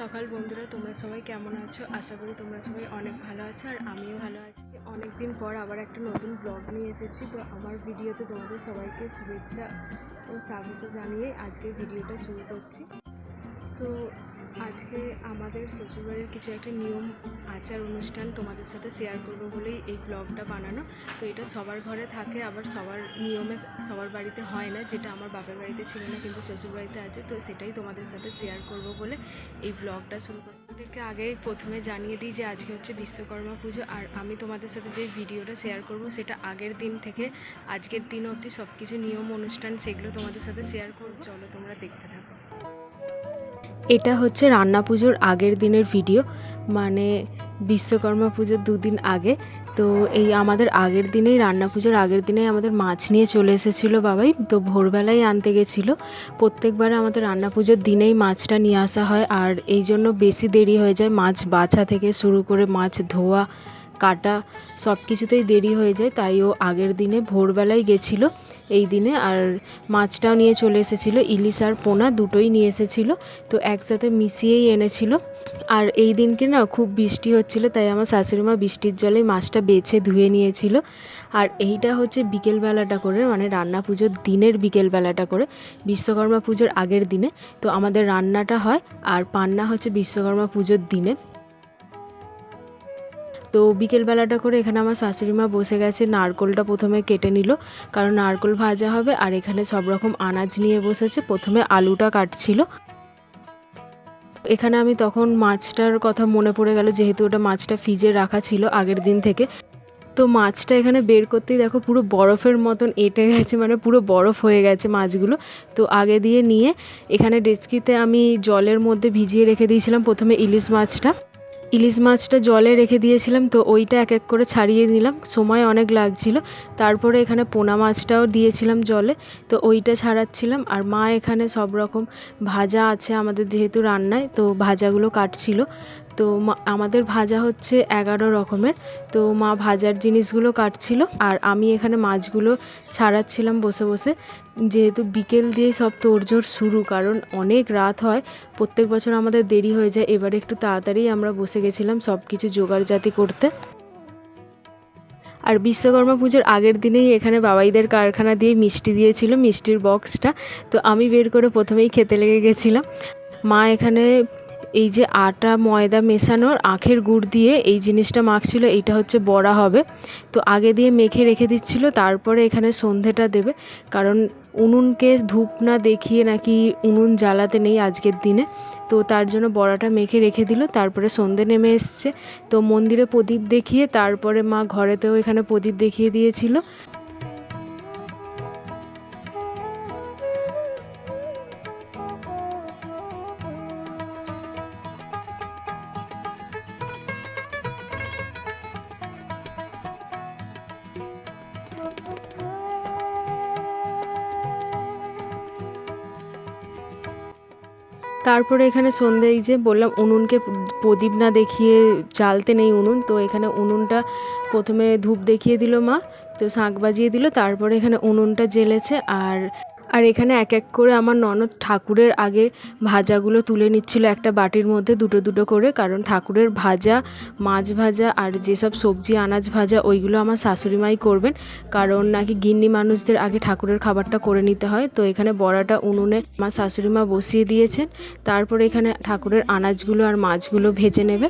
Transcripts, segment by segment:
সকাল বন্ধুরা, তোমরা সবাই কেমন আছো? আশা করি তোমরা সবাই অনেক ভালো আছো আর আমিও ভালো আছি। অনেক দিন পর আবার একটা নতুন ব্লগ নিয়ে এসেছি। তো আমার ভিডিওতে তোমাদের সবাইকে শুভেচ্ছা ও স্বাগত জানিয়ে আজকে ভিডিওটা শুরু করছি। তো আজকে আমাদের শ্বশুরবাড়ির কিছু একটা নিয়ম, আচার, অনুষ্ঠান তোমাদের সাথে শেয়ার করব বলেই এই ব্লগটা বানানো। তো এটা সবার ঘরে থাকে, আবার সবার নিয়মে সবার বাড়িতে হয় না, যেটা আমার বাপের বাড়িতে ছিল না, কিন্তু শ্বশুরবাড়িতে আছে, তো সেটাই তোমাদের সাথে শেয়ার করব বলে এই ব্লগটা শুরু করি তোমাদেরকে আগে প্রথমে জানিয়ে দিই যে আজকে হচ্ছে বিশ্বকর্মা পুজো, আর আমি তোমাদের সাথে যে ভিডিওটা শেয়ার করব সেটা আগের দিন থেকে আজকের দিন অবধি সব কিছু নিয়ম, অনুষ্ঠান সেগুলো তোমাদের সাথে শেয়ার করব। চলো তোমরা দেখতে থাকো। এটা হচ্ছে রান্না পুজোর আগের দিনের ভিডিও মানে বিশ্বকর্মা পুজোর দুদিন আগে। তো এই আমাদের আগের দিনেই, রান্না পুজোর আগের দিনেই আমাদের মাছ নিয়ে চলে এসেছিল বাবাই। তো ভোরবেলায় আনতে গেছিল। প্রত্যেকবার আমাদের রান্না পুজোর দিনেই মাছটা নিয়ে আসা হয়। আর এই জন্য বেশি দেরি হয়ে যায়। মাছ বাছা থেকে শুরু করে মাছ ধোয়া, কাটা সব কিছুতেই দেরি হয়ে যায়। তাই ও আগের দিনে ভোরবেলায় গেছিল। এই দিনে। আর মাছটাও নিয়ে চলে এসেছিল। ইলিশ আর পোনা দুটোই নিয়ে এসেছিল। তো একসাথে মিশিয়েই এনেছিল। আর এই দিনকে না খুব বৃষ্টি হচ্ছিল, তাই আমার শাশুড়ি মা বৃষ্টির জলে মাছটা বেছে ধুয়ে নিয়েছিল। আর এইটা হচ্ছে বিকেলবেলাটা করে মানে রান্না পুজোর দিনের বিকেলবেলাটা করে, বিশ্বকর্মা পুজোর আগের দিনে। তো আমাদের রান্নাটা হয়, আর পান্না হচ্ছে বিশ্বকর্মা পুজোর দিনে। তো বিকেলবেলাটা করে এখানে আমার শাশুড়ি মা বসে গেছে, নারকোলটা প্রথমে কেটে নিল, কারণ নারকোল ভাজা হবে আর এখানে সব রকম আনাজ নিয়ে বসেছে, প্রথমে আলুটা কাটছিল। এখানে আমি তখন মাছটার কথা মনে পড়ে গেল, যেহেতু ওটা মাছটা ফ্রিজে রাখা ছিল আগের দিন থেকে। তো মাছটা এখানে বের করতেই দেখো পুরো বরফের মতন এঁটে গেছে মানে পুরো বরফ হয়ে গেছে মাছগুলো। তো আগে দিয়ে নিয়ে এখানে ডেস্কিতে আমি জলের মধ্যে ভিজিয়ে রেখে দিয়েছিলাম প্রথমে ইলিশ মাছটা। ইলিশ মাছটা জলে রেখে দিয়েছিলাম, তো ওইটা এক এক করে ছাড়িয়ে নিলাম। সময় অনেক লাগছিল। তারপরে এখানে পোনা মাছটাও দিয়েছিলাম জলে, তো ওইটা ছাড়াচ্ছিলাম। আর মা এখানে সব রকম ভাজা আছে আমাদের যেহেতু রান্নায়, তো ভাজাগুলো কাটছিল। তো আমাদের ভাজা হচ্ছে এগারো রকমের। তো মা ভাজার জিনিসগুলো কাটছিল আর আমি এখানে মাছগুলো ছাড়াচ্ছিলাম বসে বসে। যেহেতু বিকেল দিয়ে সব তোড়জোড় শুরু, কারণ অনেক রাত হয়, প্রত্যেক বছর আমাদের দেরি হয়ে যায়। এবারে একটু তাড়াতাড়ি আমরা বসে গেছিলাম সব কিছু জোগাড় জাতি করতে। আর বিশ্বকর্মা পুজোর আগের দিনেই এখানে বাবাইদের কারখানা দিয়ে মিষ্টি দিয়েছিল, মিষ্টির বক্সটা। তো আমি বের করে প্রথমেই খেতে লেগে গেছিলাম। মা এখানে এই যে আটা, ময়দা মেশানোর আখের গুড় দিয়ে এই জিনিসটা মাখছিল, এইটা হচ্ছে বড়া হবে। তো আগে দিয়ে মেখে রেখে দিচ্ছিল, তারপরে এখানে সন্ধেটা দেবে। কারণ উনুনকে ধূপ না দেখিয়ে নাকি উনুন জ্বালাতে নেই আজকের দিনে। তো তার জন্য বড়াটা মেখে রেখে দিল, তারপরে সন্ধে নেমে এসছে। তো মন্দিরে প্রদীপ দেখিয়ে, তারপরে মা ঘরেতেও এখানে প্রদীপ দেখিয়ে দিয়েছিল। তারপরে এখানে সন্ধে, এই যে বললাম উনুনকে প্রদীপ না দেখিয়ে জ্বালতে নেই উনুন, তো এখানে উনুনটা প্রথমে ধূপ দেখিয়ে দিল মা, তো শাঁখ বাজিয়ে দিল, তারপরে এখানে উনুনটা জ্বেলেছে, আর আর এখানে এক এক করে আমার ননদ ঠাকুরের আগে ভাজাগুলো তুলে নিচ্ছিল একটা বাটির মধ্যে দুটো দুটো করে, কারণ ঠাকুরের ভাজা, মাছ ভাজা আর যেসব সবজি, আনাজ ভাজা, ওইগুলো আমার শাশুড়ি মাই করবেন। কারণ নাকি গিন্নি মানুষদের আগে ঠাকুরের খাবারটা করে নিতে হয়। তো এখানে বড়াটা উনুনে আমার শাশুড়ি মা বসিয়ে দিয়েছেন। তারপরে এখানে ঠাকুরের আনাজগুলো আর মাছগুলো ভেজে নেবে।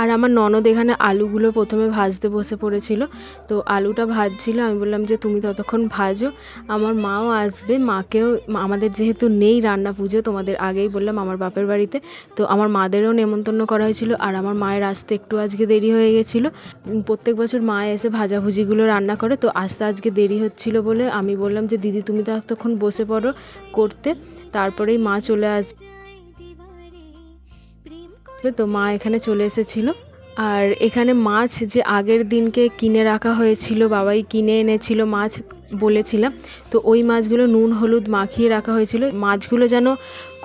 আর আমার ননদ এখানে আলুগুলো প্রথমে ভাজতে বসে পড়েছিল। তো আলুটা ভাজছিল, আমি বললাম যে, তুমি ততক্ষণ ভাজো। আমার মাও আসবে, মাকেও আমাদের যেহেতু নেই রান্না পুজো, তোমাদের আগেই বললাম আমার বাপের বাড়িতে। তো আমার মাদেরও নেমন্তন্ন করা হয়েছিল আর আমার মায়ের আসতে একটু আজকে দেরি হয়ে গেছিল। প্রত্যেক বছর মা এসে ভাজাভুজিগুলো রান্না করে, তো আসতে আজকে দেরি হচ্ছিল বলে আমি বললাম যে, দিদি, তুমি ততক্ষণ বসে পড়ো করতে। তারপরেই মা চলে আসবে তো মা এখানে চলে এসেছিল। আর এখানে মাছ যে আগের দিনকে কিনে রাখা হয়েছিল, বাবাই কিনে এনেছিল মাছ বলেছিলাম, তো ওই মাছগুলো নুন, হলুদ মাখিয়ে রাখা হয়েছিল। মাছগুলো যেন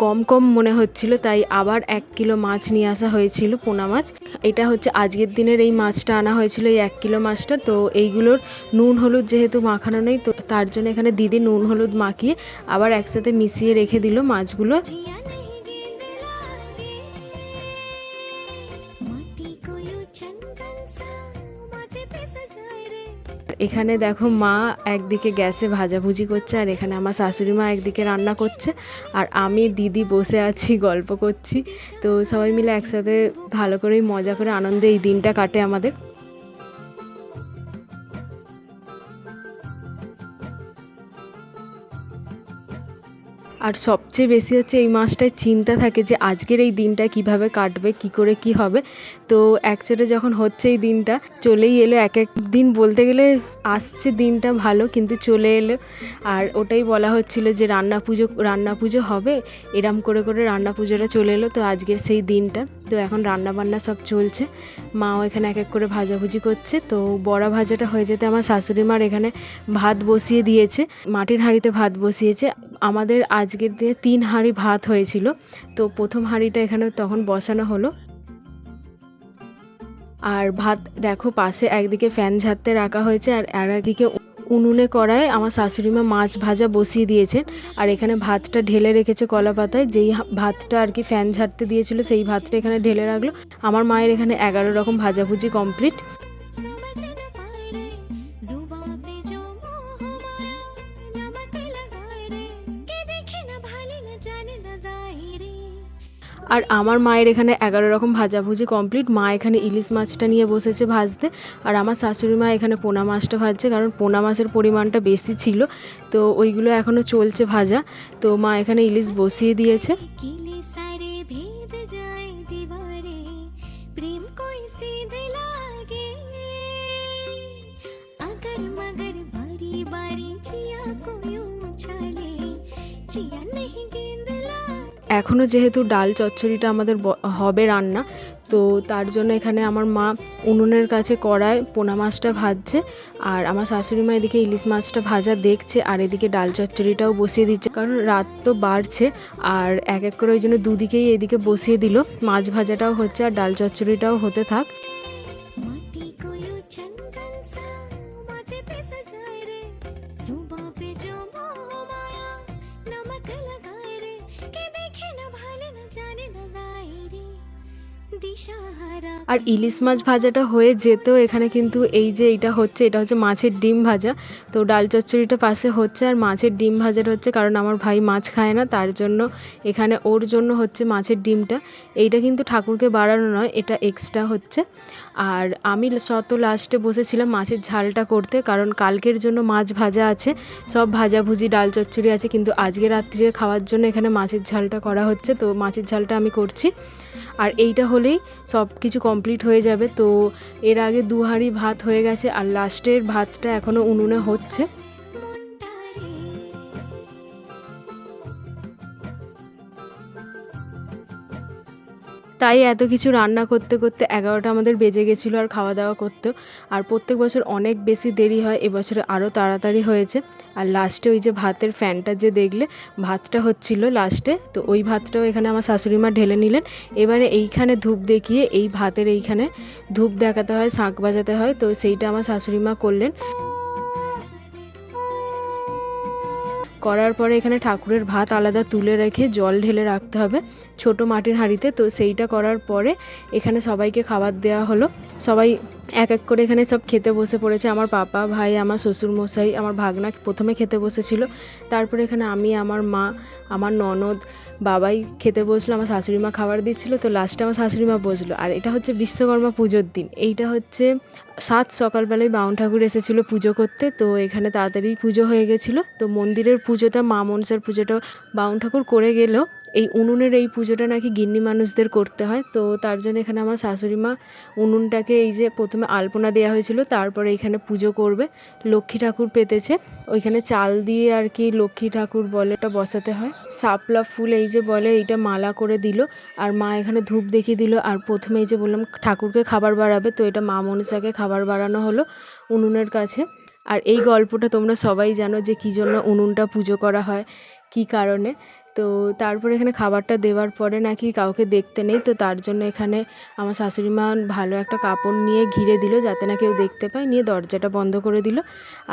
কম কম মনে হচ্ছিল, তাই আবার এক কিলো মাছ নিয়ে আসা হয়েছিল পোনা মাছ। এটা হচ্ছে আজকের দিনের এই মাছটা আনা হয়েছিল, এই এক কিলো মাছটা। তো এইগুলোর নুন, হলুদ যেহেতু মাখানো নেই, তো তার জন্য এখানে দিদি নুন, হলুদ মাখিয়ে আবার একসাথে মিশিয়ে রেখে দিল মাছগুলো। এখানে দেখো মা একদিকে গ্যাসে ভাজাভুজি করছে আর এখানে আমার শাশুড়ি মা একদিকে রান্না করছে। আর আমি দিদি বসে আছি, গল্প করছি। তো সবাই মিলে একসাথে ভালো করেই মজা করে আনন্দে এই দিনটা কাটে আমাদের। আর সবচেয়ে বেশি হচ্ছে এই মাসটায় চিন্তা থাকে যে আজকের এই দিনটা কীভাবে কাটবে, কি করে কি হবে। তো অ্যাকচুয়ালি যখন হচ্ছে এই দিনটা, চলেই এলো এক এক দিন বলতে গেলে আসছে দিনটা ভালো কিন্তু চলে এলো। আর ওটাই বলা হচ্ছিল যে রান্না পুজো রান্না পুজো হবে, এরম করে করে রান্না পুজোটা চলে এলো। তো আজকের সেই দিনটা। তো এখন রান্না বান্না সব চলছে। মাও এখানে এক এক করে ভাজাভুজি করছে। তো বড়া ভাজাটা হয়ে যেতে আমার শাশুড়ি মার এখানে ভাত বসিয়ে দিয়েছে। মাটির হাঁড়িতে ভাত বসিয়েছে। আমাদের আজকের দিনে তিন হাঁড়ি ভাত হয়েছিল। তো প্রথম হাঁড়িটা এখানে তখন বসানো হলো। আর ভাত দেখো পাশে একদিকে ফ্যান ঝাড়তে রাখা হয়েছে আর আর একদিকে উনুনে কড়ায় আমার শাশুড়িমা মাছ ভাজা বসিয়ে দিয়েছেন। আর এখানে ভাতটা ঢেলে রেখেছে কলা পাতায়। যেই ভাতটা আর কি ফ্যান ঝাড়তে দিয়েছিল, সেই ভাতটা এখানে ঢেলে রাখল। আমার মায়ের এখানে এগারো রকম ভাজাভুজি কমপ্লিট। আর আমার মায়ের এখানে এগারো রকম ভাজাভুজি কমপ্লিট মা এখানে ইলিশ মাছটা নিয়ে বসেছে ভাজতে আর আমার শাশুড়ি মা এখানে পোনা মাছটা ভাজছে কারণ পোনা মাছের পরিমাণটা বেশি ছিল। তো ওইগুলো এখনও চলছে ভাজা। তো মা এখানে ইলিশ বসিয়ে দিয়েছে। এখনও যেহেতু ডাল চচ্চড়িটা আমাদের হবে রান্না, তো তার জন্য এখানে আমার মা উনুনের কাছে কড়ায় পোনা মাছটা ভাজছে আর আমার শাশুড়ি মা এদিকে ইলিশ মাছটা ভাজা দেখছে আর এদিকে ডাল চচ্চড়িটাও বসিয়ে দিচ্ছে। কারণ রাত তো বাড়ছে আর এক এক করে ওই জন্য দুদিকেই এদিকে বসিয়ে দিল। মাছ ভাজাটাও হচ্ছে আর ডাল চচ্চড়িটাও হতে থাক। আর ইলিশ মাছ ভাজাটা হয়ে যেতেও এখানে কিন্তু এই যে এটা হচ্ছে এটা হচ্ছে মাছের ডিম ভাজা। তো ডাল চচ্চড়িটা পাশে হচ্ছে আর মাছের ডিম ভাজাটা হচ্ছে, কারণ আমার ভাই মাছ খায় না, তার জন্য এখানে ওর জন্য হচ্ছে মাছের ডিমটা। এইটা কিন্তু ঠাকুরকে বাড়ানো নয়, এটা এক্সট্রা হচ্ছে। আর আমি শত লাস্টে বসেছিলাম মাছের ঝালটা করতে, কারণ কালকের জন্য মাছ ভাজা আছে, সব ভাজাভুজি, ডাল চচ্চড়ি আছে, কিন্তু আজকে রাত্রিরে খাওয়ার জন্য এখানে মাছের ঝালটা করা হচ্ছে। তো মাছের ঝালটা আমি করছি। আর এইটা হলেই সব কিছু কমপ্লিট হয়ে যাবে। তো এর আগে দু হাঁড়ি ভাত হয়ে গেছে আর লাস্টের ভাতটা এখনও উনুনে হচ্ছে। তাই এত কিছু রান্না করতে করতে এগারোটা আমাদের বেজে গেছিল আর খাওয়া দাওয়া করতেও আর প্রত্যেক বছর অনেক বেশি দেরি হয় এবছরে আরও তাড়াতাড়ি হয়েছে। আর লাস্টে ওই যে ভাতের ফ্যানটা যে দেখলে, ভাতটা হচ্ছিল লাস্টে তো ওই ভাতটাও এখানে আমার শাশুড়ি মা ঢেলে নিলেন। এবারে এইখানে ধূপ দেখিয়ে, এই ভাতের এইখানে ধূপ দেখাতে হয়, শাঁখ বাজাতে হয়, তো সেইটা আমার শাশুড়ি মা করলেন। করার পরে এখানে ঠাকুরের ভাত আলাদা তুলে রেখে জল ঢেলে রাখতে হবে। ছোট মাটির হাঁড়িতে। তো সেইটা করার পরে এখানে সবাইকে খাবার দেওয়া হলো। সবাই এক এক করে এখানে সব খেতে বসে পড়েছে। আমার পাপা, ভাই, আমার শ্বশুর মশাই, আমার ভাগনা প্রথমে খেতে বসেছিল। তারপরে এখানে আমি, আমার মা, আমার ননদ, বাবাই খেতে বসল। আমার শাশুড়ি মা খাবার দিচ্ছিল। তো লাস্টে আমার শাশুড়ি মা বসল। আর এটা হচ্ছে বিশ্বকর্মা পুজোর দিন। এইটা হচ্ছে সাত সকালবেলায় বাউন ঠাকুর এসেছিল পুজো করতে। তো এখানে তাড়াতাড়ি পুজো হয়ে গেছিল। তো মন্দিরের পুজোটা, মা মনসার পুজোটা বাউন ঠাকুর করে গেলেও এই উনুনের এই পুজোটা নাকি গিন্নি মানুষদের করতে হয়, তো তার জন্য এখানে আমার শাশুড়ি মা উনুনটাকে এই যে প্রথমে আলপনা দেওয়া হয়েছিল, তারপরে এখানে পুজো করবে। লক্ষ্মী ঠাকুর পেতেছে, ওইখানে চাল দিয়ে আর কি লক্ষ্মী ঠাকুর বলে এটা বসাতে হয়। শাপলা ফুল এই যে বলে, এইটা মালা করে দিল, আর মা এখানে ধূপ দেখিয়ে দিল, আর প্রথমে এই যে বললাম ঠাকুরকে খাবার বাড়াবে, তো এটা মা মনসাকে খাবার বাড়ানো হলো উনুনের কাছে। আর এই গল্পটা তোমরা সবাই জানো যে কী জন্য উনুনটা পুজো করা হয়, কী কারণে। তো তারপরে এখানে খাবারটা দেওয়ার পরে নাকি কাউকে দেখতে নেই, তো তার জন্য এখানে আমার শাশুড়ি মা ভালো একটা কাপড় নিয়ে ঘিরে দিল যাতে না কেউ দেখতে পায়, নিয়ে দরজাটা বন্ধ করে দিল।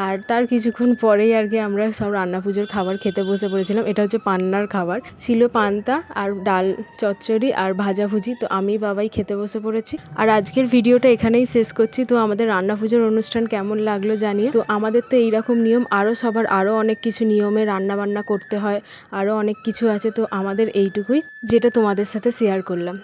আর তার কিছুক্ষণ পরেই আর কি আমরা সব রান্না পুজোর খাবার খেতে বসে পড়েছিলাম। এটা হচ্ছে পান্নার খাবার। ছিল পান্তা আর ডাল, চচ্চড়ি আর ভাজাভুজি তো আমি বাবাই খেতে বসে পড়েছি। আর আজকের ভিডিওটা এখানেই শেষ করছি। তো আমাদের রান্না পুজোর অনুষ্ঠান কেমন লাগল জানিয়ে তো আমাদের তো এইরকম নিয়ম আরও সবার আরও অনেক কিছু নিয়মে রান্না বান্না করতে হয় আরও অনেক কিছু আছে তো আমাদের এইটুকুই যেটা তোমাদের সাথে শেয়ার করলাম।